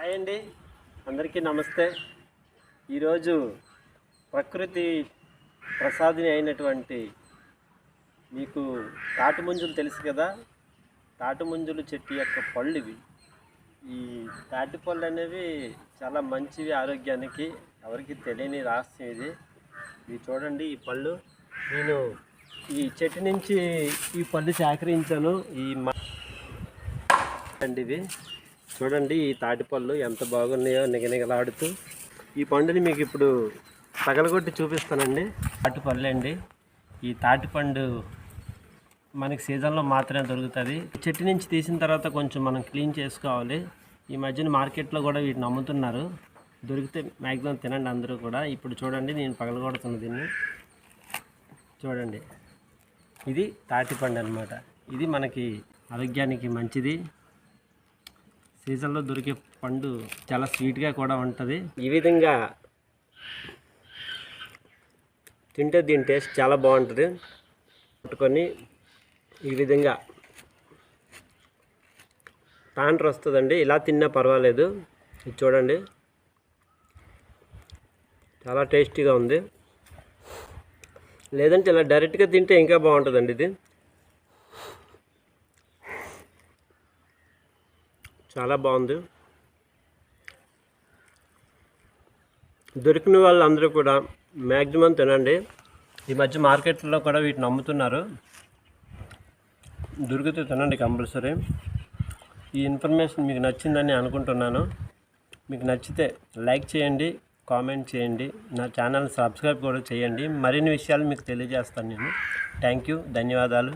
Hi అండి. అందరికీ నమస్తే. ఈరోజు ప్రకృతి ప్రసాదిని అయినటువంటి మీకు తాటిముంజులు తెలుసు కదా? తాటిముంజులు చెట్టు యొక్క పళ్ళు ఇవి ఈ తాటి పళ్ళు అనేవి చాలా మంచివి ఆరోగ్యానికి ఎవరికి తెలియని రహస్యం ఇది. ఇది చూడండి ఈ పళ్ళు. నేను ఈ చెట్టు నుంచి ఈ పళ్ళు సేకరించాను. ఈ అండి ఇవి. చూడండి ఈ తాటిపళ్ళు ఎంత బాగున్నాయో నిగనిగలాడుతూ. ఈ పండుని మీకు ఇప్పుడు పగలగొట్టి చూపిస్తానండి. తాటిపళ్ళు అండి. ఈ తాటిపండు మనకి సీజన్లో మాత్రమే దొరుకుతుంది. చెట్టు నుంచి తీసిన తర్వాత కొంచెం మనం క్లీన్ చేసుకోవాలి. ఈ మధ్యన మార్కెట్లో కూడా వీటిని అమ్ముతున్నారు. దొరికితే మ్యాక్సిమం తినండి అందరూ కూడా. ఇప్పుడు చూడండి నేను పగలగొడుతున్న దీన్ని. చూడండి. ఇది తాటిపండు అనమాట ఇది మనకి ఆరోగ్యానికి మంచిది. సీజన్లో దొరికే పండు చాలా స్వీట్గా కూడా ఉంటుంది. ఈ విధంగా తింటే దీని టేస్ట్ చాలా బాగుంటుంది. పట్టుకొని ఈ విధంగా ప్యాంటర్ వస్తుందండి ఇలా తిన్నా పర్వాలేదు. ఇది చూడండి. చాలా టేస్టీగా ఉంది. లేదంటే ఇలా డైరెక్ట్గా తింటే ఇంకా బాగుంటుందండి ఇది. చాలా బాగుంది. దొరికిన వాళ్ళందరూ కూడా మ్యాక్సిమం తినండి. ఈ మధ్య మార్కెట్లో కూడా వీటిని అమ్ముతున్నారు. దొరికితే తినండి కంపల్సరీ. ఈ ఇన్ఫర్మేషన్ మీకు నచ్చిందని అనుకుంటున్నాను. మీకు నచ్చితే లైక్ చేయండి కామెంట్ చేయండి నా ఛానల్ సబ్స్క్రైబ్ కూడా చేయండి. మరిన్ని విషయాలు మీకు తెలియజేస్తాను నేను. థ్యాంక్ యూ ధన్యవాదాలు.